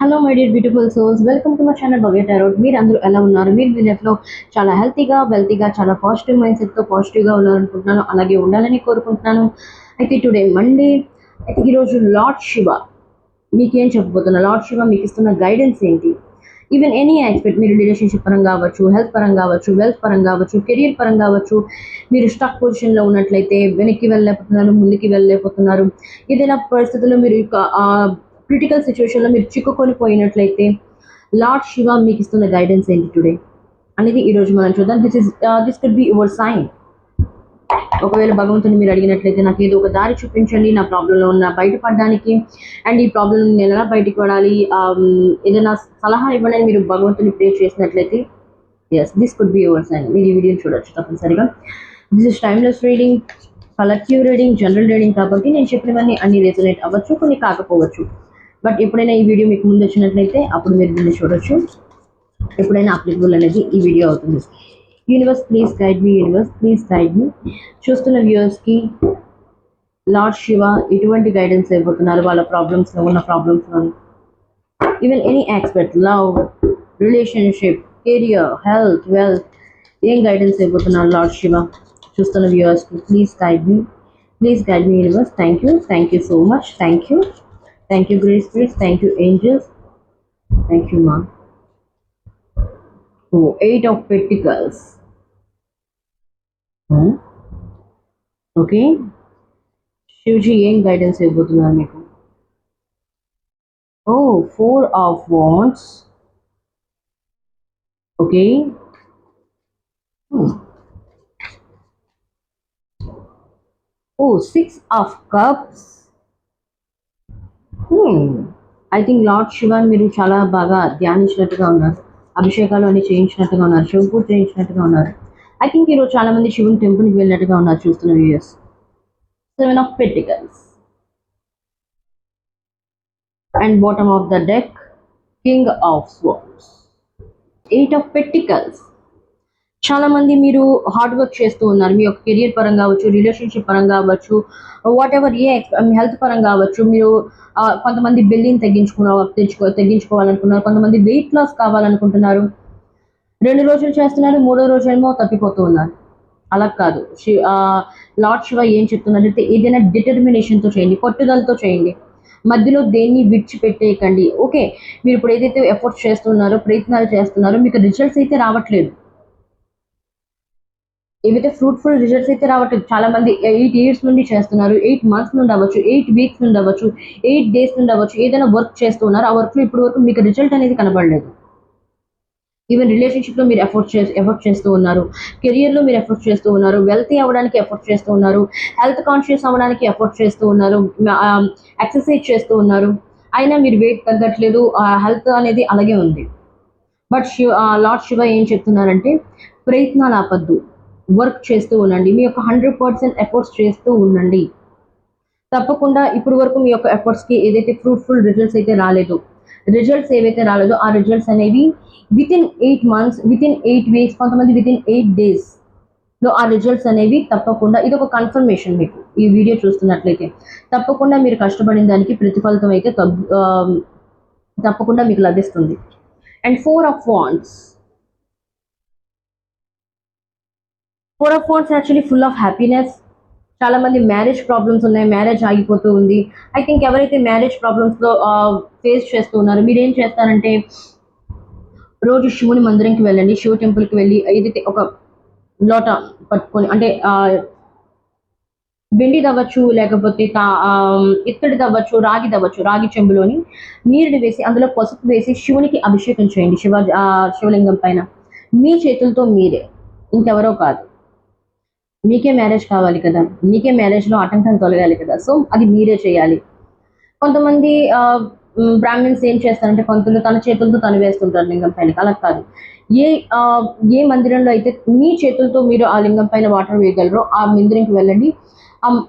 Hello my dear beautiful souls welcome to my channel Bhavya tarot మీరు అందరూ ఎలా ఉన్నారు? మీరు మీ లైఫ్లో చాలా హెల్తీగా వెల్తీగా చాలా పాజిటివ్ మైండ్ సెట్తో పాజిటివ్గా ఉన్నారనుకుంటున్నాను. అలాగే ఉండాలని కోరుకుంటున్నాను. అయితే టుడే మండే అయితే ఈరోజు లార్డ్ శివ మీకేం చెప్పబోతున్నా? లార్డ్ శివ మీకు ఇస్తున్న గైడెన్స్ ఏంటి? ఈవెన్ ఎనీ ఆస్పెక్ట్ మీరు రిలేషన్షిప్ పరంగా కావచ్చు హెల్త్ పరంగా కావచ్చు వెల్త్ పరంగా కావచ్చు కెరీర్ పరంగా కావచ్చు మీరు స్టక్ పొజిషన్లో ఉన్నట్లయితే వెనక్కి వెళ్ళలేకపోతున్నారు ముందుకి వెళ్ళలేకపోతున్నారు. ఏదైనా పరిస్థితుల్లో మీరు క్రిటికల్ సిచ్యువేషన్లో మీరు చిక్కుకొని పోయినట్లయితే లార్డ్ శివ మీకు ఇస్తున్న గైడెన్స్ ఏంటి టుడే అనేది ఈరోజు మనం చూద్దాం. This is this could be your sign ఒకవేళ భగవంతుని మీరు అడిగినట్లయితే నాకు ఏదో ఒక దారి చూపించండి నా ప్రాబ్లంలో ఉన్న బయటపడడానికి. అండ్ ఈ ప్రాబ్లం నేను ఎలా బయటికి పడాలి? Um, ఏదైనా సలహా ఇవ్వండి మీరు భగవంతుని ప్రే చేసినట్లయితే yes this could be your sign మీరు ఈ వీడియోని చూడొచ్చు తప్పనిసరిగా. This is timeless reading collective reading general reading కాబట్టి నేను చెప్పినవన్నీ అన్ని రెజనేట్ అవ్వచ్చు కొన్ని కాకపోవచ్చు. బట్ ఎప్పుడైనా ఈ వీడియో మీకు ముందు వచ్చినట్లయితే అప్పుడు మీరు దీన్ని చూడొచ్చు. ఎప్పుడైనా అప్లికబుల్ అనేది ఈ వీడియో అవుతుంది. Universe please guide me universe please guide me చూస్తున్న వ్యూవర్స్కి లార్డ్ శివ ఎటువంటి గైడెన్స్ ఇవ్వబోతున్నారు. వాళ్ళ ప్రాబ్లమ్స్లో ఉన్న ప్రాబ్లమ్స్లో even any aspect love relationship career health wealth ఏం గైడెన్స్ ఇవ్వబోతున్నారు లార్డ్ శివ చూస్తున్న వ్యూవర్స్కి please guide me please guide me universe thank you thank you so much thank you thank you great spirits thank you angels thank you మా oh eight of pentacles okay Shivaji ఏం guidance ఇవ్వబోతున్నారు మీకు oh four of wands okay oh six of cups I think lord Shivan మీరు చాలా బాగా ధ్యానించినట్టుగా ఉన్నారు. అభిషేకాలు అన్ని చేయించినట్టుగా ఉన్నారు. శివ పూజ చేయించినట్టుగా ఉన్నారు. ఐ థింక్ ఈరోజు చాలా మంది శివుని టెంపుల్కి వెళ్ళినట్టుగా ఉన్నారు చూస్తున్న viewers seven of pentacles and bottom of the deck king of swords eight of pentacles చాలా మంది మీరు హార్డ్ వర్క్ చేస్తూ ఉన్నారు. మీ యొక్క కెరియర్ పరంగా కావచ్చు రిలేషన్షిప్ పరంగా కావచ్చు వాట్ ఎవర్ ఏ హెల్త్ పరంగా కావచ్చు మీరు కొంతమంది బెల్లిని తగ్గించుకున్న తెచ్చుకో తగ్గించుకోవాలనుకున్నారు కొంతమంది వెయిట్ లాస్ కావాలనుకుంటున్నారు. రెండు రోజులు చేస్తున్నారు మూడో రోజేమో తప్పిపోతూ ఉన్నారు. అలా కాదు. శి- లార్డ్ శివ ఏం చెప్తున్నారంటే ఏదైనా డిటర్మినేషన్తో చేయండి పట్టుదలతో చేయండి. మధ్యలో దేన్ని విడిచిపెట్టేయకండి. ఓకే మీరు ఇప్పుడు ఏదైతే ఎఫర్ట్స్ చేస్తున్నారో ప్రయత్నాలు చేస్తున్నారో మీకు రిజల్ట్స్ అయితే రావట్లేదు. ఏవైతే ఫ్రూట్ఫుల్ రిజల్ట్స్ అయితే రావట్లేదు చాలా మంది ఎయిట్ ఇయర్స్ నుండి చేస్తున్నారు ఎయిట్ మంత్స్ నుండి అవ్వచ్చు ఎయిట్ వీక్స్ నుండి అవ్వచ్చు ఎయిట్ డేస్ నుండి అవ్వచ్చు ఏదైనా వర్క్ చేస్తున్నారు ఆ వర్క్లో ఇప్పుడు వరకు మీకు రిజల్ట్ అనేది కనబడలేదు. ఈవెన్ రిలేషన్షిప్లో మీరు ఎఫర్ట్ చేసి ఎఫర్ట్ చేస్తూ ఉన్నారు కెరియర్లో మీరు ఎఫర్ట్ చేస్తూ ఉన్నారు వెల్తీ అవ్వడానికి ఎఫర్ట్ చేస్తూ ఉన్నారు హెల్త్ కాన్షియస్ అవ్వడానికి ఎఫర్ట్ చేస్తూ ఉన్నారు ఎక్సర్సైజ్ చేస్తూ ఉన్నారు అయినా మీరు వెయిట్ తగ్గట్లేదు హెల్త్ అనేది అలాగే ఉంది. బట్ శివ లార్డ్ శివ ఏం చెప్తున్నారంటే ప్రయత్నాలు ఆపద్దు. వర్క్ చేస్తూ ఉండండి. మీ యొక్క హండ్రెడ్ పర్సెంట్ ఎఫర్ట్స్ చేస్తూ ఉండండి. తప్పకుండా ఇప్పుడు వరకు మీ యొక్క ఎఫర్ట్స్కి ఏదైతే ఫ్రూట్ఫుల్ రిజల్ట్స్ అయితే రాలేదు రిజల్ట్స్ ఏవైతే రాలేదో ఆ రిజల్ట్స్ అనేవి within eight months within eight weeks కొంతమంది విత్ ఇన్ ఎయిట్ డేస్లో ఆ రిజల్ట్స్ అనేవి తప్పకుండా ఇది ఒక కన్ఫర్మేషన్ మీకు ఈ వీడియో చూస్తున్నట్లయితే. తప్పకుండా మీరు కష్టపడిన దానికి ప్రతిఫలితం అయితే తగ్గు తప్పకుండా మీకు లభిస్తుంది. And four of wands four of forces actually full of happiness చాలా మంది మ్యారేజ్ ప్రాబ్లమ్స్ ఉన్నాయి మ్యారేజ్ ఆగిపోతూ ఉంది. ఐ థింక్ ఎవరైతే మ్యారేజ్ ప్రాబ్లమ్స్లో ఫేస్ చేస్తూ ఉన్నారో మీరు ఏం చేస్తారంటే రోజు శివుని మందిరంకి వెళ్ళండి. శివ టెంపుల్కి వెళ్ళి ఏదైతే ఒక లోట పట్టుకొని అంటే వెండి తవ్వచ్చు లేకపోతే తా ఇత్తడి తవ్వచ్చు రాగి తవ్వచ్చు రాగి చెంబులోని నీరుని వేసి అందులో పసుపు వేసి శివునికి అభిషేకం చేయండి శివ శివలింగం పైన. మీ చేతులతో మీరే. ఇంకెవరో కాదు. మీకే మ్యారేజ్ కావాలి కదా. మీకే మ్యారేజ్లో ఆటంకం తొలగాలి కదా. సో అది మీరే చేయాలి. కొంతమంది బ్రాహ్మిన్స్ ఏం చేస్తారంటే కొంతలు తన చేతులతో తను వేస్తుంటారు లింగం పైన. అలా కాదు. ఏ ఏ మందిరంలో అయితే మీ చేతులతో మీరు ఆ లింగం పైన వాటర్ వేయగలరో ఆ మందిరంకి వెళ్ళండి. ఆ-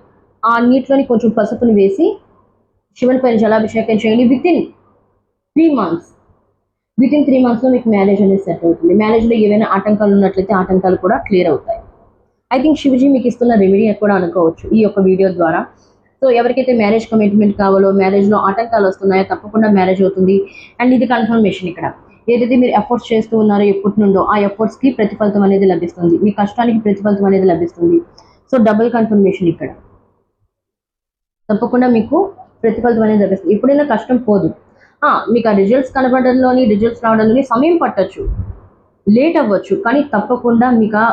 ఆ నీటిలోని కొంచెం పసుపుని వేసి శివుని పైన జలాభిషేకం చేయండి. Within three months within three మంత్స్లో మీకు మ్యారేజ్ అనేది సెట్ అవుతుంది. మ్యారేజ్లో ఏవైనా ఆటంకాలు ఉన్నట్లయితే ఆటంకాలు కూడా క్లియర్ అవుతాయి. ఐ థింక్ శివజీ మీకు ఇస్తున్న రెమెడీ కూడా అనుకోవచ్చు ఈ యొక్క వీడియో ద్వారా. సో ఎవరికైతే మ్యారేజ్ కమిట్మెంట్ కావాలో మ్యారేజ్లో ఆటంకాలు వస్తున్నాయో తప్పకుండా మ్యారేజ్ అవుతుంది. అండ్ ఇది కన్ఫర్మేషన్ ఇక్కడ. ఏదైతే మీరు ఎఫర్ట్స్ చేస్తూ ఉన్నారో ఎప్పటి నుండో ఆ ఎఫర్ట్స్కి ప్రతిఫలితం అనేది లభిస్తుంది. మీ కష్టానికి ప్రతిఫలితం అనేది లభిస్తుంది. సో డబుల్ కన్ఫర్మేషన్ ఇక్కడ. తప్పకుండా మీకు ప్రతిఫలితం అనేది లభిస్తుంది. ఎప్పుడైనా కష్టం పోదు. మీకు ఆ రిజల్ట్స్ కనబడంలోని రిజల్ట్స్ రావడంలోని సమయం పట్టచ్చు. లేట్ అవ్వచ్చు. కానీ తప్పకుండా మీకు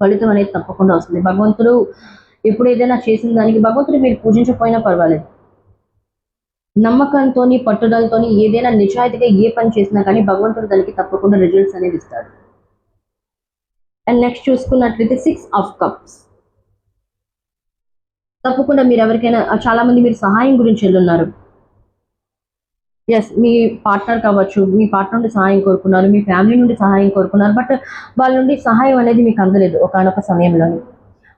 ఫలితం అనేది తప్పకుండా వస్తుంది. భగవంతుడు ఎప్పుడు ఏదైనా చేసిన దానికి భగవంతుడు మీరు పూజించకపోయినా పర్వాలేదు. నమ్మకంతో పట్టుదలతో ఏదైనా నిజాయితీగా ఏ పని చేసినా కానీ భగవంతుడు దానికి తప్పకుండా రిజల్ట్స్ అనేది ఇస్తాడు. అండ్ నెక్స్ట్ చూసుకున్నట్లయితే సిక్స్ ఆఫ్ కప్స్ తప్పకుండా మీరు ఎవరికైనా చాలా మంది మీరు సహాయం గురించి వెళ్ళున్నారు. ఎస్ మీ పార్ట్నర్ కావచ్చు మీ పార్ట్నర్ నుండి సహాయం కోరుకున్నారు మీ ఫ్యామిలీ నుండి సహాయం కోరుకున్నారు బట్ వాళ్ళ నుండి సహాయం అనేది మీకు అందలేదు ఒకనొక సమయంలోని.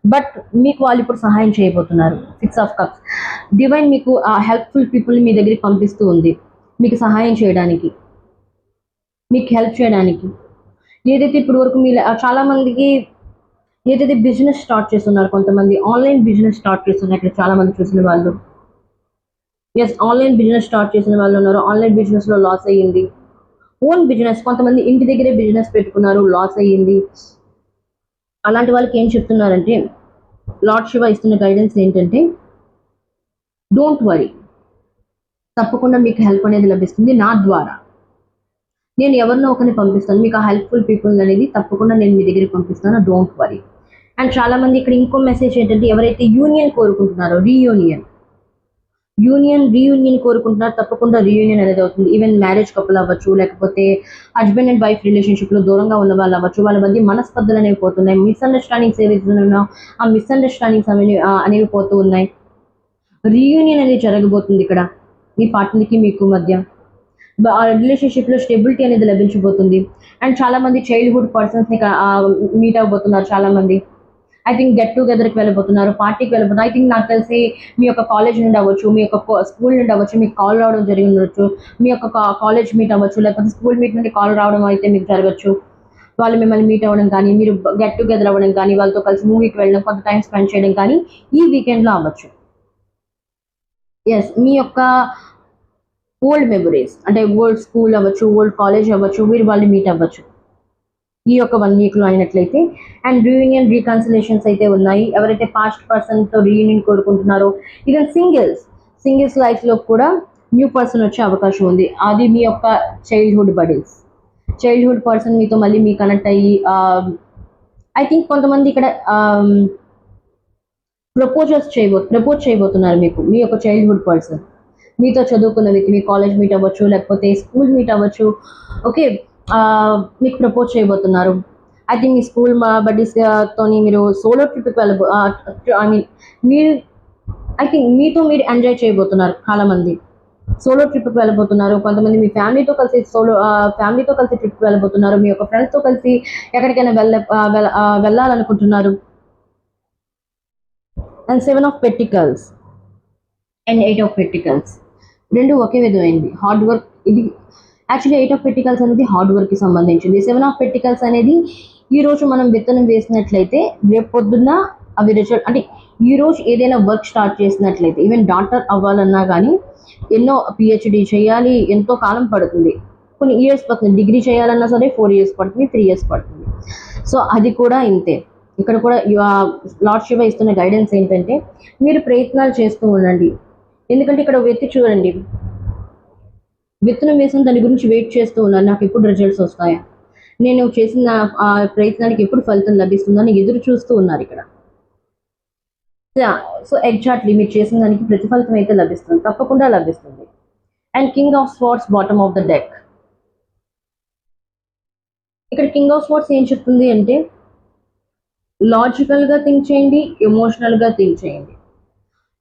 బట్ మీకు వాళ్ళు ఇప్పుడు సహాయం చేయబోతున్నారు. సిక్స్ ఆఫ్ కప్స్ డివైన్ మీకు ఆ హెల్ప్ఫుల్ పీపుల్ని మీ దగ్గరికి పంపిస్తూ ఉంది. మీకు సహాయం చేయడానికి. మీకు హెల్ప్ చేయడానికి. ఏదైతే ఇప్పుడు వరకు మీ చాలామందికి ఏదైతే బిజినెస్ స్టార్ట్ చేస్తున్నారు కొంతమంది ఆన్లైన్ బిజినెస్ స్టార్ట్ చేస్తున్నారు ఇక్కడ చాలామంది చూసిన వాళ్ళు. ఎస్ ఆన్లైన్ బిజినెస్ స్టార్ట్ చేసిన వాళ్ళు ఉన్నారు. ఆన్లైన్ బిజినెస్లో లాస్ అయ్యింది. ఓన్ బిజినెస్ కొంతమంది ఇంటి దగ్గరే బిజినెస్ పెట్టుకున్నారు లాస్ అయ్యింది. అలాంటి వాళ్ళకి ఏం చెప్తున్నారంటే లార్డ్ శివ ఇస్తున్న గైడెన్స్ ఏంటంటే డోంట్ వరీ తప్పకుండా మీకు హెల్ప్ అనేది లభిస్తుంది నా ద్వారా. నేను ఎవరినో ఒకరిని పంపిస్తాను మీకు ఆ హెల్ప్ఫుల్ పీపుల్ అనేది తప్పకుండా నేను మీ దగ్గరికి పంపిస్తాను డోంట్ వరీ అండ్ చాలా మంది ఇక్కడ ఇంకో మెసేజ్ ఏంటంటే ఎవరైతే యూనియన్ కోరుకుంటున్నారో రీయూనియన్ యూనియన్ రీయూనియన్ కోరుకుంటున్నారు. తప్పకుండా రీయూనియన్ అనేది అవుతుంది. ఈవెన్ మ్యారేజ్ కపుల్ అవ్వచ్చు లేకపోతే హస్బెండ్ అండ్ వైఫ్ రిలేషన్షిప్లో దూరంగా ఉన్న వాళ్ళు అవ్వచ్చు. వాళ్ళ మధ్య మనస్పర్ధలు అనేవి పోతున్నాయి. మిస్అండర్స్టాండింగ్స్ ఏవైతే ఉన్నాయో ఆ మిస్అండర్స్టాండింగ్స్ అనేవి అనేవి పోతూ ఉన్నాయి. రీయూనియన్ అనేది జరగబోతుంది ఇక్కడ. మీ పార్ట్నర్కి మీకు మధ్య. ఆ రిలేషన్షిప్లో స్టెబిలిటీ అనేది లభించబోతుంది. అండ్ చాలా మంది చైల్డ్హుడ్ పర్సన్స్ని మీట్ అవ్వబోతున్నారు చాలా మంది. ఐ థింక్ గెట్ టుగెదర్కి వెళ్ళిపోతున్నారు పార్టీకి వెళ్ళిపోతున్నారు ఐ థింక్ నాకు తెలిసి మీ యొక్క కాలేజ్ నుండి అవ్వచ్చు మీ యొక్క స్కూల్ నుండి అవ్వచ్చు మీకు కాల్ రావడం జరిగి ఉండొచ్చు. మీ యొక్క కాలేజ్ మీట్ అవ్వచ్చు లేకపోతే స్కూల్ మీట్ నుండి కాల్ రావడం అయితే మీకు జరగచ్చు. వాళ్ళు మిమ్మల్ని మీట్ అవ్వడం కానీ మీరు గెట్ టుగెదర్ అవ్వడం కానీ వాళ్ళతో కలిసి మూవీకి వెళ్ళడం కొంత టైం స్పెండ్ చేయడం కానీ ఈ వీకెండ్లో అవ్వచ్చు. ఎస్ మీ యొక్క ఓల్డ్ మెమరీస్ అంటే ఓల్డ్ స్కూల్ అవ్వచ్చు ఓల్డ్ కాలేజ్ అవ్వచ్చు మీరు వాళ్ళు మీట్ అవ్వచ్చు. ఈ యొక్క వన్ వీక్లో అయినట్లయితే. అండ్ రీయూనియన్ రీకన్సిలేషన్స్ అయితే ఉన్నాయి. ఎవరైతే పాస్ట్ పర్సన్తో రీయూనియన్ కోరుకుంటున్నారో ఈవెన్ సింగిల్స్ సింగిల్స్ లైఫ్లో కూడా న్యూ పర్సన్ వచ్చే అవకాశం ఉంది. అది మీ యొక్క చైల్డ్హుడ్ బడీస్ చైల్డ్హుడ్ పర్సన్ మీతో మళ్ళీ మీ కనెక్ట్ అయ్యి um, ఐ థింక్ కొంతమంది ఇక్కడ um, ప్రపోజల్స్ చేయబో ప్రపోజ్ చేయబోతున్నారు మీకు మీ యొక్క చైల్డ్హుడ్ పర్సన్ మీతో చదువుకున్న వ్యక్తి మీ కాలేజ్ మీట్ అవ్వచ్చు లేకపోతే స్కూల్ మీట్ అవ్వచ్చు. ఓకే మీకు ప్రపోజ్ చేయబోతున్నారు. ఐ థింక్ మీ స్కూల్ మా బడ్డీస్ తోని మీరు సోలో ట్రిప్కి వెళ్ళబో ఐ మీన్ మీరు ఐ థింక్ మీతో మీరు ఎంజాయ్ చేయబోతున్నారు చాలా మంది సోలో ట్రిప్కి వెళ్ళబోతున్నారు. కొంతమంది మీ ఫ్యామిలీతో కలిసి సోలో ఫ్యామిలీతో కలిసి ట్రిప్కి వెళ్ళబోతున్నారు. మీ యొక్క ఫ్రెండ్స్తో కలిసి ఎక్కడికైనా వెళ్ళ వెళ్ళాలనుకుంటున్నారు. And seven of pentacles and eight of pentacles రెండు ఒకే విధమైంది. హార్డ్ వర్క్ ఇది యాక్చువల్లీ ఎయిట్ ఆఫ్ పెటికల్స్ అనేది హార్డ్ వర్క్కి సంబంధించింది. సెవెన్ ఆఫ్ పెటికల్స్ అనేది ఈ రోజు మనం విత్తనం వేసినట్లయితే రేపు పొద్దున్న అవి రిజల్ట్ అంటే ఈ రోజు ఏదైనా వర్క్ స్టార్ట్ చేసినట్లయితే ఈవెన్ డాక్టర్ అవ్వాలన్నా కానీ ఎన్నో పిహెచ్డి చేయాలి ఎంతో కాలం పడుతుంది. కొన్ని ఇయర్స్ పడుతుంది. డిగ్రీ చేయాలన్నా సరే ఫోర్ ఇయర్స్ పడుతుంది త్రీ ఇయర్స్ పడుతుంది. సో అది కూడా ఇంతే. ఇక్కడ కూడా లార్డ్ శివ ఇస్తున్న గైడెన్స్ ఏంటంటే మీరు ప్రయత్నాలు చేస్తూ ఉండండి. ఎందుకంటే ఇక్కడ వ్యక్తి చూడండి. విత్తనం వేసిన దాని గురించి వెయిట్ చేస్తూ ఉన్నాను. నాకు ఎప్పుడు రిజల్ట్స్ వస్తాయా? నేను చేసిన ఆ ప్రయత్నానికి ఎప్పుడు ఫలితం లభిస్తుందని ఎదురు చూస్తూ ఉన్నారు ఇక్కడ. సో ఎగ్జాక్ట్లీ మీరు చేసిన దానికి ప్రతిఫలితం అయితే లభిస్తుంది. తప్పకుండా లభిస్తుంది. And king of swords bottom of the deck ఇక్కడ కింగ్ ఆఫ్ స్వార్డ్స్ ఏం చెప్తుంది అంటే లాజికల్గా థింక్ చేయండి ఎమోషనల్గా థింక్ చేయండి.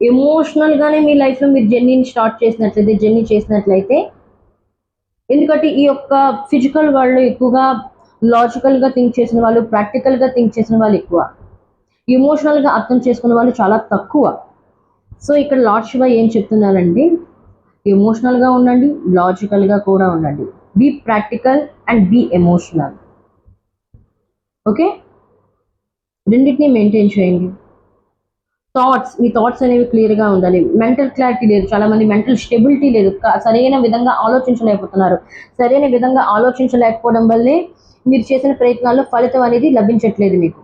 ఎమోషనల్గానే మీ లైఫ్లో మీరు జర్నీని స్టార్ట్ చేసినట్లయితే జర్నీ చేసినట్లయితే ఎందుకంటే ఈ యొక్క ఫిజికల్ వాళ్ళు ఎక్కువగా లాజికల్గా థింక్ చేసిన వాళ్ళు ప్రాక్టికల్గా థింక్ చేసిన వాళ్ళు ఎక్కువ. ఎమోషనల్గా అర్థం చేసుకున్న వాళ్ళు చాలా తక్కువ. సో ఇక్కడ లార్డ్ శివ ఏం చెప్తున్నారండి ఎమోషనల్గా ఉండండి లాజికల్గా కూడా ఉండండి. Be practical and be emotional okay రెండింటిని మెయింటైన్ చేయండి. థాట్స్ మీ థాట్స్ అనేవి క్లియర్గా ఉండాలి. మెంటల్ క్లారిటీ లేదు. చాలా మంది మెంటల్ స్టెబిలిటీ లేదు సరైన విధంగా ఆలోచించలేకపోతున్నారు. సరైన విధంగా ఆలోచించలేకపోవడం వల్లే మీరు చేసిన ప్రయత్నాల్లో ఫలితం అనేది లభించట్లేదు మీకు.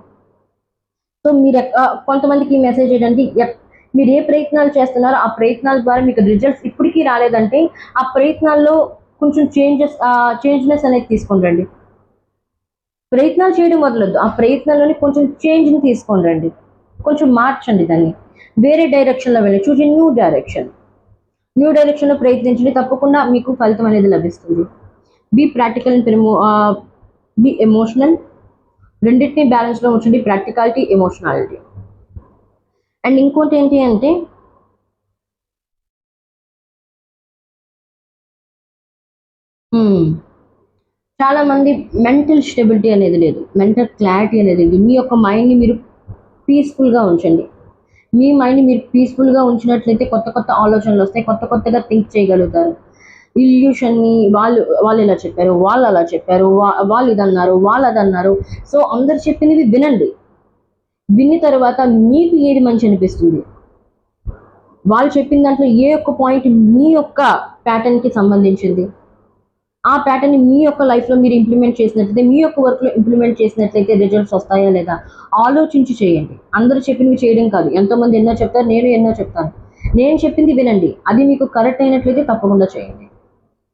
సో మీరు ఎక్క- కొంతమందికి ఈ మెసేజ్ ఏంటంటే మీరు ఏ ప్రయత్నాలు చేస్తున్నారో ఆ ప్రయత్నాల ద్వారా మీకు రిజల్ట్స్ ఇప్పటికీ రాలేదంటే ఆ ప్రయత్నాల్లో కొంచెం చేంజెస్ చేంజ్నెస్ అనేది తీసుకొని రండి. ప్రయత్నాలు చేయడం వదలొద్దు. ఆ ప్రయత్నంలోనే కొంచెం చేంజ్ని తీసుకొని రండి. కొంచెం మార్చండి దాన్ని. వేరే డైరెక్షన్లో వెళ్ళి చూసి న్యూ డైరెక్షన్ న్యూ డైరెక్షన్లో ప్రయత్నించండి. తప్పకుండా మీకు ఫలితం అనేది లభిస్తుంది. Be practical and be emotional రెండింటిని బ్యాలెన్స్లో ఉంచండి. ప్రాక్టికాలిటీ ఎమోషనాలిటీ అండ్ ఇంకోటి ఏంటి అంటే hmm. చాలామంది మెంటల్ స్టెబిలిటీ అనేది లేదు. మెంటల్ క్లారిటీ అనేది లేదు. మీ యొక్క మైండ్ని మీరు పీస్ఫుల్గా ఉంచండి. మీ మైండ్ మీరు పీస్ఫుల్గా ఉంచినట్లయితే కొత్త కొత్త ఆలోచనలు వస్తాయి కొత్త కొత్తగా థింక్ చేయగలుగుతారు. ఇల్యూషన్ని వాళ్ళు వాళ్ళు ఇలా చెప్పారు వాళ్ళు అలా చెప్పారు వా- వాళ్ళు ఇది అన్నారు వాళ్ళు అదన్నారు అన్నారు. సో అందరు చెప్పినవి వినండి. విన్న తర్వాత మీకు ఏది మంచి అనిపిస్తుంది? వాళ్ళు చెప్పిన దాంట్లో ఏ ఒక్క పాయింట్ మీ యొక్క ప్యాటర్న్కి సంబంధించింది? ఆ ప్యాటర్న్ మీ యొక్క లైఫ్లో మీరు ఇంప్లిమెంట్ చేసినట్లయితే మీ యొక్క వర్క్లో ఇంప్లిమెంట్ చేసినట్లయితే రిజల్ట్స్ వస్తాయా లేదా? ఆలోచించి చేయండి. అందరూ చెప్పినవి చేయడం కాదు. ఎంతోమంది ఎన్నో చెప్తారు నేను ఎన్నో చెప్తాను. నేను చెప్పింది వినండి. అది మీకు కరెక్ట్ అయినట్లయితే తప్పకుండా చేయండి.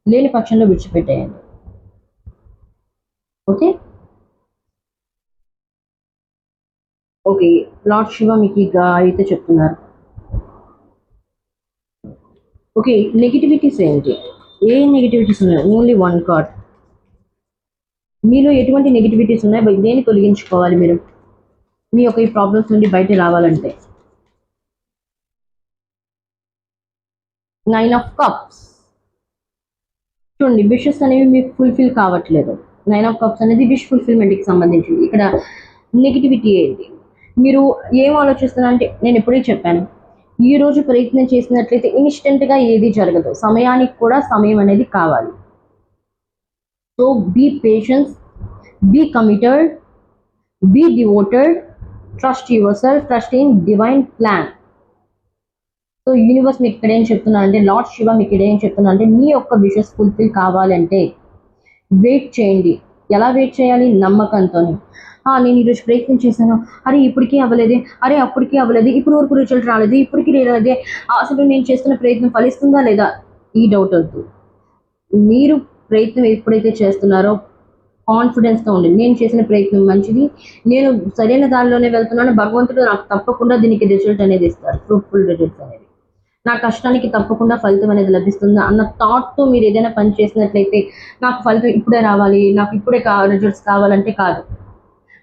లేని పక్షంలో విడిచిపెట్టేయండి. ఓకే? ఓకే లార్డ్ శివ మీకు అయితే చెప్తున్నారు. ఓకే నెగిటివిటీస్ ఏంటి? ఏ నెగిటివిటీస్ ఉన్నాయి? ఓన్లీ వన్ కార్డ్ మీలో ఎటువంటి నెగిటివిటీస్ ఉన్నాయి? బై- దేన్ని తొలగించుకోవాలి మీరు? మీ యొక్క ఈ ప్రాబ్లమ్స్ నుండి బయట రావాలంటే. నైన్ ఆఫ్ కప్స్ చూడండి విషెస్ అనేవి మీకు ఫుల్ఫిల్ కావట్లేదు. నైన్ ఆఫ్ కప్స్ అనేది విష్ ఫుల్ఫిల్మెంట్కి సంబంధించింది. ఇక్కడ నెగిటివిటీ ఏంటి? మీరు ఏం ఆలోచిస్తున్నారు అంటే నేను ఎప్పుడే చెప్పాను ఈ రోజు ప్రయత్నం చేసినట్లయితే ఇన్స్టెంట్గా ఏది జరగదు. సమయానికి కూడా సమయం అనేది కావాలి. So be patience be committed be devoted trust yourself trust in divine plan so universe మీకు ఇక్కడ ఏం చెప్తున్నా అంటే లార్డ్ శివ మీకు ఇక్కడ ఏం చెప్తున్నా అంటే మీ యొక్క విషెస్ ఫుల్ఫిల్ కావాలంటే వెయిట్ చేయండి. ఎలా వెయిట్ చేయాలి? నమ్మకంతో నేను ఈరోజు ప్రయత్నం చేశాను. అరే ఇప్పటికీ అవ్వలేదు. అరే అప్పటికీ అవ్వలేదు. ఇప్పుడు వరకు రిజల్ట్ రాలేదు. ఇప్పటికీ రాలేదే అసలు నేను చేస్తున్న ప్రయత్నం ఫలిస్తుందా లేదా? ఈ డౌట్ వద్దు. మీరు ప్రయత్నం ఎప్పుడైతే చేస్తున్నారో కాన్ఫిడెన్స్తో ఉండండి నేను చేసిన ప్రయత్నం మంచిది. నేను సరైన దానిలోనే వెళ్తున్నాను. భగవంతుడు నాకు తప్పకుండా దీనికి రిజల్ట్ అనేది ఇస్తారు. ఫ్రూట్ఫుల్ రిజల్ట్స్ అనేవి. నా కష్టానికి తప్పకుండా ఫలితం అనేది లభిస్తుందా అన్న థాట్తో మీరు ఏదైనా పని చేసినట్లయితే నాకు ఫలితం ఇప్పుడే రావాలి. నాకు ఇప్పుడే కా రిజల్ట్స్ కావాలంటే కాదు.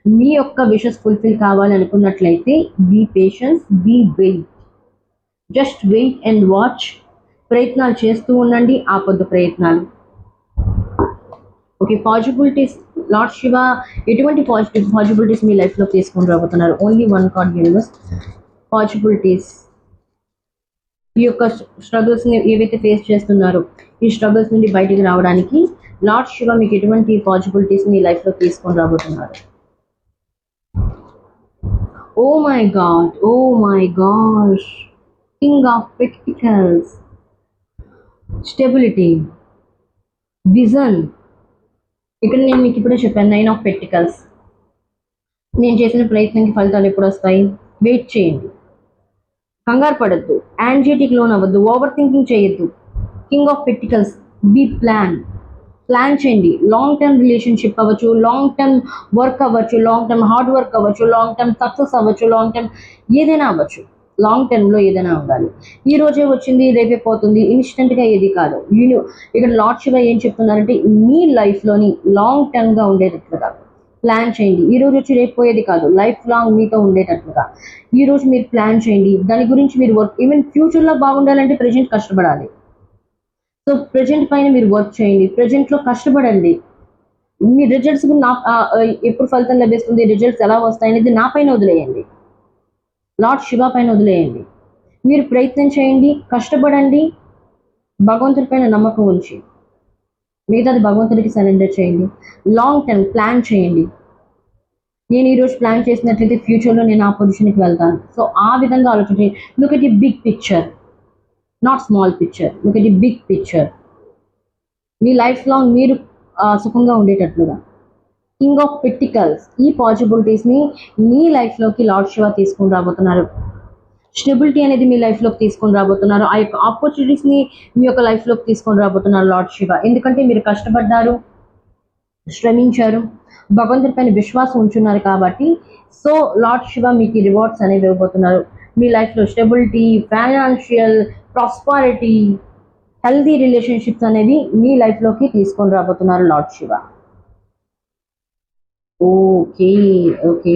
మీ యొక్క విషెస్ ఫుల్ఫిల్ కావాలి అనుకున్నట్లయితే be patience be wait just wait and watch ప్రయత్నాలు చేస్తూ ఉండండి ఆపొద్దు ప్రయత్నాలు. ఓకే పాజిబిలిటీస్ లార్డ్ శివ ఎటువంటి పాజిటివ్ పాజిబిలిటీస్ మీ లైఫ్లో తీసుకొని రాబోతున్నారు? Only one card universe possibilities ఈ యొక్క స్ట్రగుల్స్ని ఏవైతే ఫేస్ చేస్తున్నారో ఈ స్ట్రగుల్స్ నుండి బయటికి రావడానికి లార్డ్ శివ మీకు ఎటువంటి పాజిబిలిటీస్ మీ లైఫ్లో తీసుకొని రాబోతున్నారు? ఓ my god oh my gosh. King of pentacles. Stability. Vision. ఇక్కడ నేను మీకు ఇప్పుడే చెప్పాను నైన్ ఆఫ్ పెట్టికల్స్ నేను చేసిన ప్రయత్నానికి ఫలితాలు ఎప్పుడు వస్తాయి? వెయిట్ చేయండి. కంగారు పడద్దు. యాంగ్జైటీకి లోన్ అవ్వద్దు. ఓవర్ థింకింగ్ చేయొద్దు. King of pentacles be plan plan చేయండి. లాంగ్ టర్మ్ రిలేషన్షిప్ అవ్వచ్చు లాంగ్ టర్మ్ వర్క్ అవ్వచ్చు లాంగ్ టర్మ్ హార్డ్ వర్క్ అవ్వచ్చు లాంగ్ టర్మ్ సక్సెస్ అవ్వచ్చు లాంగ్ టర్మ్ ఏదైనా అవ్వచ్చు. లాంగ్ టర్మ్లో ఏదైనా ఉండాలి. ఈ రోజే వచ్చింది రేపే పోతుంది ఇన్స్టెంట్గా ఏది కాదు. వీళ్ళు ఇక్కడ లార్డ్ శివ ఏం చెప్తున్నారంటే మీ లైఫ్లోని లాంగ్ టర్మ్గా ఉండేటట్లుగా ప్లాన్ చేయండి. ఈ రోజు వచ్చి రేపు పోయేది కాదు. లైఫ్ లాంగ్ మీతో ఉండేటట్లుగా ఈ రోజు మీరు ప్లాన్ చేయండి. దాని గురించి మీరు వర్క్ ఈవెన్ ఫ్యూచర్లో బాగుండాలంటే ప్రజెంట్ కష్టపడాలి. సో ప్రజెంట్ పైన మీరు వర్క్ చేయండి. ప్రజెంట్లో కష్టపడండి. మీ రిజల్ట్స్ నా ఎప్పుడు ఫలితం లభిస్తుంది రిజల్ట్స్ ఎలా వస్తాయి అనేది నా పైన వదిలేయండి. లార్డ్ శివ పైన వదిలేయండి. మీరు ప్రయత్నం చేయండి కష్టపడండి భగవంతుడి పైన నమ్మకం ఉంచి. మిగతాది భగవంతుడికి సరెండర్ చేయండి. లాంగ్ టర్మ్ ప్లాన్ చేయండి. నేను ఈరోజు ప్లాన్ చేసినట్లయితే ఫ్యూచర్లో నేను ఆ పొజిషన్కి వెళ్తాను. సో ఆ విధంగా ఆలోచించండి. లుక్ ఎట్ ఈ big picture not small picture look at big picture me life long మీరు సుఖంగా ఉండేటట్లుగా. కింగ్ ఆఫ్ పెట్టికల్స్ ఈ పాసిబిలిటీస్ని మీ లైఫ్లోకి లార్డ్ శివ తీసుకుని రాబోతున్నారు. స్టెబిలిటీ అనేది మీ లైఫ్లోకి తీసుకొని రాబోతున్నారు. ఆ యొక్క ఆపర్చునిటీస్ని మీ యొక్క లైఫ్లోకి తీసుకొని రాబోతున్నారు లార్డ్ శివ ఎందుకంటే మీరు కష్టపడ్డారు శ్రమించారు భగవంతుడి పైన విశ్వాసం ఉంచున్నారు కాబట్టి సో లార్డ్ శివ మీకు రివార్డ్స్ అనేవి ఇవ్వబోతున్నారు. మీ లైఫ్లో stability financial prosperity healthy relationships అనేవి మీ లైఫ్లోకి తీసుకొని రాబోతున్నారు లార్డ్ శివ. ఓకే ఓకే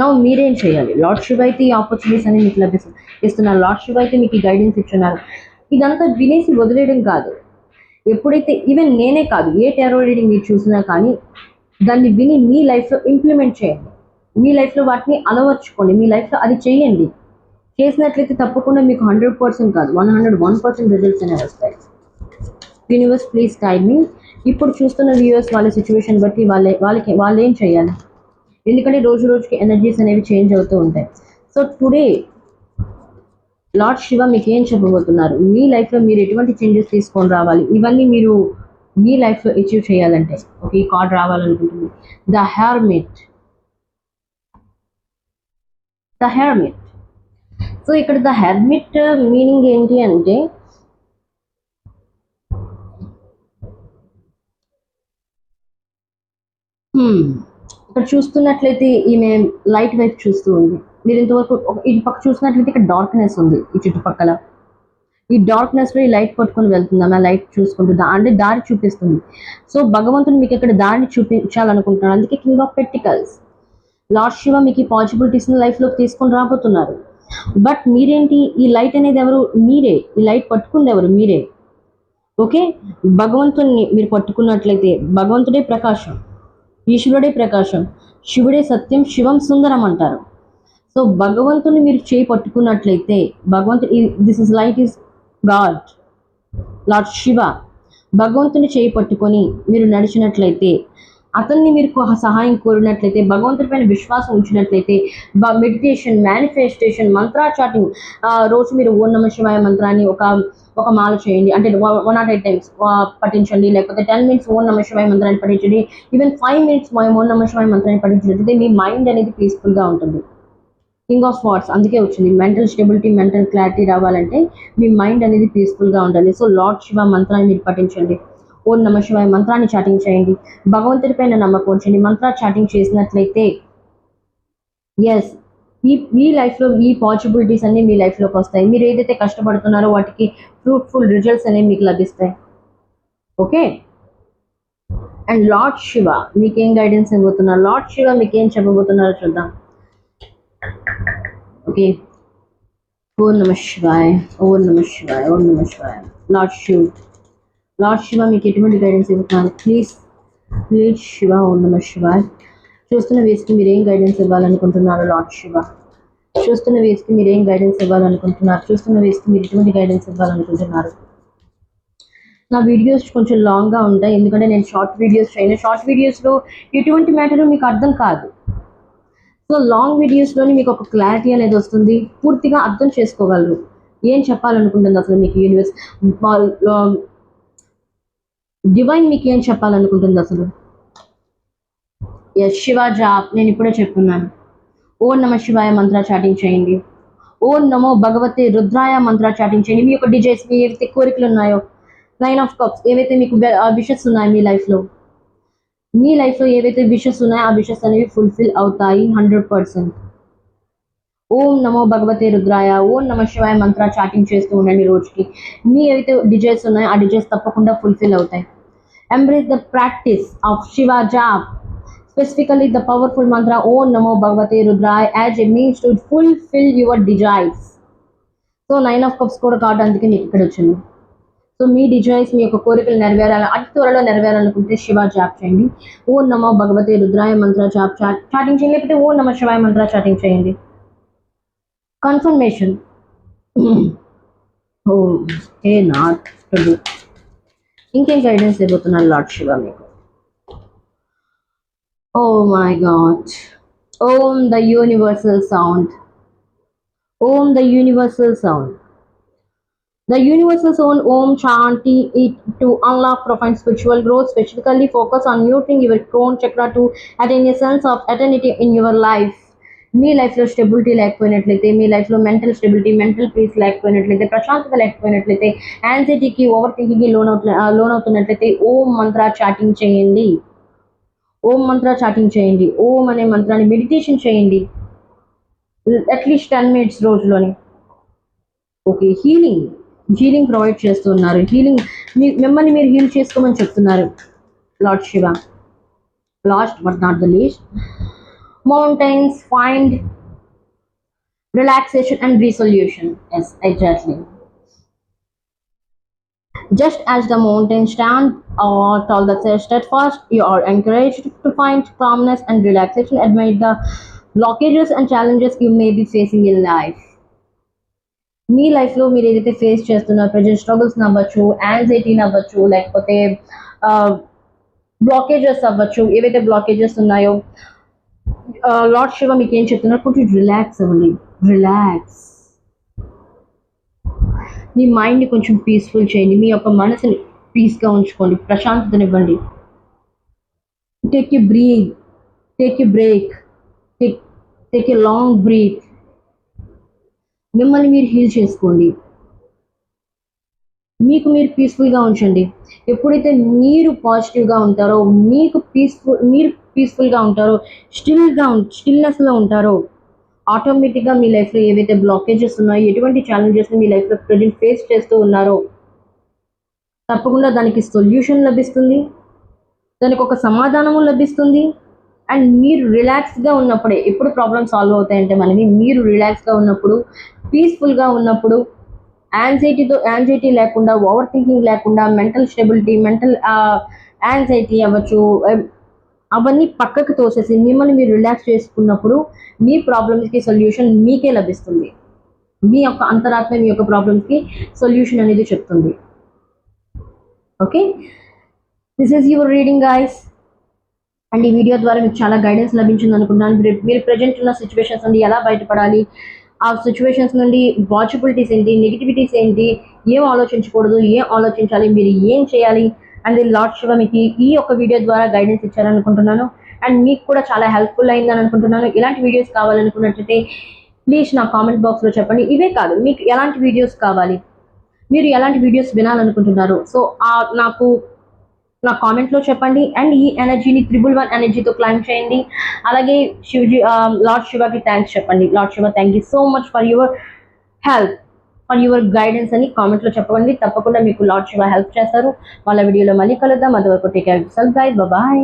నా మీరేం చేయాలి? లార్డ్ శివ అయితే ఈ ఆపర్చునిటీస్ అనేవి మీకు లభిస్తుంది ఇస్తున్నారు. లార్డ్ శివ అయితే మీకు గైడెన్స్ ఇచ్చున్నారు. ఇదంతా వినేసి వదిలేయడం కాదు. ఎప్పుడైతే ఈవెన్ నేనే కాదు ఏ టెరో రీడింగ్ మీరు చూసినా కానీ దాన్ని విని మీ లైఫ్లో ఇంప్లిమెంట్ చేయండి. మీ లైఫ్లో వాటిని అలవర్చుకోండి. మీ లైఫ్లో అది చేయండి. చేసినట్లయితే తప్పకుండా మీకు హండ్రెడ్ పర్సెంట్ కాదు one hundred one percent results అనేవి వస్తాయి. యూనివర్స్ ప్లీజ్ టైమ్ మీ ఇప్పుడు చూస్తున్న వ్యూవర్స్ వాళ్ళ సిచ్యువేషన్ బట్టి వాళ్ళే వాళ్ళకి వాళ్ళు ఏం చేయాలి? ఎందుకంటే రోజు రోజుకి ఎనర్జీస్ అనేవి చేంజ్ అవుతూ ఉంటాయి. సో టుడే లార్డ్ శివ మీకు ఏం చెప్పబోతున్నారు? మీ లైఫ్లో మీరు ఎటువంటి చేంజెస్ తీసుకొని రావాలి? ఇవన్నీ మీరు మీ లైఫ్లో అచీవ్ చేయాలంటే ఓకే ఈ card రావాలనుకుంటుంది the hermit the hermit so ఇక్కడ ద హెర్మిట్ మీనింగ్ ఏంటి అంటే hmm. ఇక్కడ చూస్తున్నట్లయితే ఈమె లైట్ వైపు చూస్తూ ఉంది. మీరు ఇంతవరకు ఇటు పక్క చూసినట్లయితే ఇక్కడ డార్క్నెస్ ఉంది ఈ చుట్టుపక్కల. ఈ డార్క్నెస్లో ఈ లైట్ పట్టుకొని వెళ్తుంది ఆమె లైట్ చూసుకుంటుందా అంటే దారి చూపిస్తుంది. సో భగవంతుడు మీకు ఇక్కడ దారిని చూపించాలనుకుంటున్నాడు. అందుకే king of pentacles lord Shiva మీకు ఈ పాసిబిలిటీస్ని లైఫ్లోకి తీసుకొని రాబోతున్నారు. బట్ మీరేంటి? ఈ లైట్ అనేది ఎవరు? మీరే. ఈ లైట్ పట్టుకుంది ఎవరు? మీరే. ఓకే భగవంతుని మీరు పట్టుకున్నట్లయితే భగవంతుడే ప్రకాశం ఈశ్వరుడే ప్రకాశం శివుడే సత్యం శివం సుందరం అంటారు. సో భగవంతుని మీరు చేయి పట్టుకున్నట్లయితే భగవంతుడు this is light is god lord Shiva భగవంతుని చేయి పట్టుకొని మీరు నడిచినట్లయితే అతన్ని మీరు సహాయం కోరినట్లయితే భగవంతుడి పైన విశ్వాసం ఉంచినట్లయితే మెడిటేషన్ మేనిఫెస్టేషన్ మంత్రాచాటింగ్ రోజు మీరు ఓం నమ శివాయ మంత్రాన్ని ఒక ఒక మాల చేయండి. అంటే వన్ నాట్ ఎయిట్ టైమ్స్ పఠించండి. లేకపోతే టెన్ మినిట్స్ ఓం నమ శివాయ మంత్రాన్ని పఠించండి. ఈవెన్ ఫైవ్ మినిట్స్ ఓం నమ శివాయ మంత్రాన్ని పఠించినట్లయితే మీ మైండ్ అనేది పీస్ఫుల్గా ఉంటుంది. కింగ్ ఆఫ్ వాట్స్ అందుకే వచ్చింది. మెంటల్ స్టెబిలిటీ మెంటల్ క్లారిటీ రావాలంటే మీ మైండ్ అనేది పీస్ఫుల్గా ఉండాలి. సో లార్డ్ శివ మంత్రాన్ని మీరు పఠించండి. ఓం నమ శివాయ. మంత్రాన్ని చాటింగ్ చేయండి. భగవంతుడి పైన నమ్మకం ఉంచండి. మంత్ర చాటింగ్ చేసినట్లయితే ఎస్ ఈ మీ లైఫ్లో ఈ పాసిబిలిటీస్ అన్నీ మీ లైఫ్లోకి వస్తాయి. మీరు ఏదైతే కష్టపడుతున్నారో వాటికి ఫ్రూట్ఫుల్ రిజల్ట్స్ అనేవి మీకు లభిస్తాయి. ఓకే? అండ్ లార్డ్ శివ మీకేం గైడెన్స్ ఇవ్వబోతున్నారు? లార్డ్ శివ మీకేం చెప్పబోతున్నారో చూద్దాం. ఓకే? ఓం నమ శివాయ్. ఓం నమ శివాయ్. ఓం నమ శివాయ్. లార్డ్ శివ్ లార్డ్ శివ మీకు ఎటువంటి గైడెన్స్ ఇవ్వతున్నారు ప్లీజ్ ప్లీజ్ శివ ఓం నమ శివాయ్. చూస్తున్న వేస్కి మీరు ఏం గైడెన్స్ ఇవ్వాలనుకుంటున్నారు లార్డ్ శివ? చూస్తున్న వేస్కి మీరు ఏం గైడెన్స్ ఇవ్వాలనుకుంటున్నారు? చూస్తున్న వేస్కి మీరు ఎటువంటి గైడెన్స్ ఇవ్వాలనుకుంటున్నారు? నా వీడియోస్ కొంచెం లాంగ్గా ఉంటాయి ఎందుకంటే నేను షార్ట్ వీడియోస్ చేయను. షార్ట్ వీడియోస్లో ఎటువంటి మ్యాటర్ మీకు అర్థం కాదు. సో లాంగ్ వీడియోస్లోని మీకు ఒక క్లారిటీ అనేది వస్తుంది. పూర్తిగా అర్థం చేసుకోగలరు. ఏం చెప్పాలనుకుంటుంది అసలు మీకు యూనివర్స్ డివైన్ మీకు ఏం చెప్పాలనుకుంటుంది అసలు? ఎస్ శివ జాప్ నేను ఇప్పుడే చెప్తున్నాను. ఓం నమ శివాయ మంత్ర చాటింగ్ చేయండి. ఓం నమో భగవతి రుద్రాయ మంత్ర చాటింగ్ చేయండి. మీ యొక్క డిజైన్స్ మీ ఏవైతే కోరికలు ఉన్నాయో నైన్ ఆఫ్ కప్స్ ఏవైతే మీకు విషెస్ ఉన్నాయో మీ లైఫ్లో మీ లైఫ్లో ఏవైతే విషెస్ ఉన్నాయో ఆ విషెస్ అనేవి ఫుల్ఫిల్ అవుతాయి హండ్రెడ్ పర్సెంట్ ఓం నమో భగవతే రుద్రాయ ఓం నమ శివాయ మంత్ర చాటింగ్ చేస్తూ ఉండండి రోజుకి. మీ ఏవైతే డిజైర్స్ ఉన్నాయో ఆ డిజైర్స్ తప్పకుండా ఫుల్ఫిల్ అవుతాయి. Embrace the practice of Shiva jaap specifically the powerful mantra Om Namo Bhagavate Rudraya as a means to fulfill your desires. So nine of cups కూడా కావడానికి అందుకే మీకు ఇక్కడ వచ్చింది సో మీ డిజైన్స్ మీ యొక్క కోరికలు నెరవేరాలి అతి త్వరలో నెరవేరాలనుకుంటే శివ జాప్ చేయండి. ఓం నమో భగవతే రుద్రాయ మంత్ర జాప్ చాట్ చాటింగ్ చేయండి. లేకపోతే ఓం నమ శివాయ మంత్ర చాటింగ్ చేయండి. కన్ఫర్మేషన్ ఓ ఏ నాట్ ఇంకేం గైడెన్స్ ఇవ్వబోతున్నారు లార్డ్ శివ మీకు Oh my God. Om the universal sound. Om the universal sound. The universal sound Om Shanti it to unlock profound spiritual growth, specifically focus on nurturing your crown chakra to attain a sense of eternity in your life. మీ లైఫ్లో stability లేకపోయినట్లయితే మీ లైఫ్లో mental stability mental peace లేకపోయినట్లయితే ప్రశాంతత లేకపోయినట్లయితే యాంగ్జైటీకి over థింకింగ్కి లోన్ అవుట్ లోన్ అవుతున్నట్లయితే ఓం మంత్ర చాటింగ్ చేయండి. ఓం మంత్ర చాటింగ్ చేయండి. ఓం అనే మంత్రాన్ని మెడిటేషన్ చేయండి. అట్లీస్ట్ టెన్ మినిట్స్ రోజులోని. ఓకే హీలింగ్ హీలింగ్ ప్రొవైడ్ చేస్తున్నారు. హీలింగ్ మీ మిమ్మల్ని మీరు హీల్ చేసుకోమని చెప్తున్నారు. Lord Shiva last but not the least Mountains find relaxation and resolution yes exactly just as the mountains stand or tall the steadfast, you are encouraged to find calmness and relaxation amid the blockages and challenges you may be facing in life. మీ లైఫ్లో మీరు ఏదైతే face చేస్తున్నారో present struggles అవ్వచ్చు యాంగ్జైటీని అవ్వచ్చు లేకపోతే blockages అవ్వచ్చు ఏవైతే బ్లాకేజెస్ ఉన్నాయో లార్డ్ శివ మీకు ఏం చెప్తున్నారు కొంచెం రిలాక్స్ అవ్వండి రిలాక్స్ మీ మైండ్ని కొంచెం పీస్ఫుల్ చేయండి. మీ యొక్క మనసుని పీస్గా ఉంచుకోండి. ప్రశాంతతనివ్వండి. Take a breath take a break take take a long breath మిమ్మల్ని మీరు హీల్ చేసుకోండి. మీకు మీరు పీస్ఫుల్గా ఉంచండి. ఎప్పుడైతే మీరు పాజిటివ్గా ఉంటారో మీకు పీస్ఫుల్ మీరు పీస్ఫుల్గా ఉంటారో స్టిల్గా స్టిల్నెస్లో ఉంటారో. ఆటోమేటిక్గా మీ లైఫ్లో ఏవైతే బ్లాకేజెస్ ఉన్నాయో ఎటువంటి ఛాలెంజెస్ని మీ లైఫ్లో ప్రజెంట్ ఫేస్ చేస్తూ ఉన్నారో తప్పకుండా దానికి సొల్యూషన్ లభిస్తుంది దానికి ఒక సమాధానము లభిస్తుంది. అండ్ మీరు రిలాక్స్గా ఉన్నప్పుడే ఎప్పుడు ప్రాబ్లమ్ సాల్వ్ అవుతాయంటే మనకి మీరు రిలాక్స్గా ఉన్నప్పుడు పీస్ఫుల్గా ఉన్నప్పుడు యాంగ్జైటీతో యాంగ్జైటీ లేకుండా ఓవర్ థింకింగ్ లేకుండా మెంటల్ స్టెబిలిటీ మెంటల్ యాంగ్జైటీ అవ్వచ్చు అవన్నీ పక్కకు తోసేసి మిమ్మల్ని మీరు రిలాక్స్ చేసుకున్నప్పుడు మీ ప్రాబ్లమ్స్కి సొల్యూషన్ మీకే లభిస్తుంది. మీ యొక్క అంతరాత్మ మీ యొక్క ప్రాబ్లమ్స్కి సొల్యూషన్ అనేది చెప్తుంది. Okay this is your reading guys and ఈ వీడియో ద్వారా మీకు చాలా గైడెన్స్ లభించింది అనుకుంటున్నాను. మీరు మీరు ప్రజెంట్ ఉన్న సిచ్యువేషన్స్ నుండి ఎలా బయటపడాలి? ఆ సిచ్యువేషన్స్ నుండి పాసిబిలిటీస్ ఏంటి? నెగిటివిటీస్ ఏంటి? ఏం ఆలోచించకూడదు? ఏం ఆలోచించాలి? మీరు ఏం చేయాలి? అండ్ లార్డ్ శివ మీకు ఈ యొక్క వీడియో ద్వారా గైడెన్స్ ఇచ్చారనుకుంటున్నాను. అండ్ మీకు కూడా చాలా హెల్ప్ఫుల్ అయిందని అనుకుంటున్నాను. ఇలాంటి వీడియోస్ కావాలనుకున్నట్లయితే ప్లీజ్ నా కామెంట్ బాక్స్లో చెప్పండి. ఇవే కాదు మీకు ఎలాంటి వీడియోస్ కావాలి? మీరు ఎలాంటి వీడియోస్ వినాలనుకుంటున్నారు? సో నాకు నా కామెంట్లో చెప్పండి. అండ్ ఈ ఎనర్జీని త్రిబుల్ వన్ ఎనర్జీతో క్లైమ్ చేయండి. అలాగే శివజీ లార్డ్ శివకి థ్యాంక్స్ చెప్పండి. Lord Shiva thank you so much for your help on your guidance అని కామెంట్లో చెప్పండి తప్పకుండా మీకు లార్డ్ శివ హెల్ప్ చేస్తారు. వాళ్ళ వీడియోలో మళ్ళీ కలుద్దాం. అంతవరకు take care self guide bye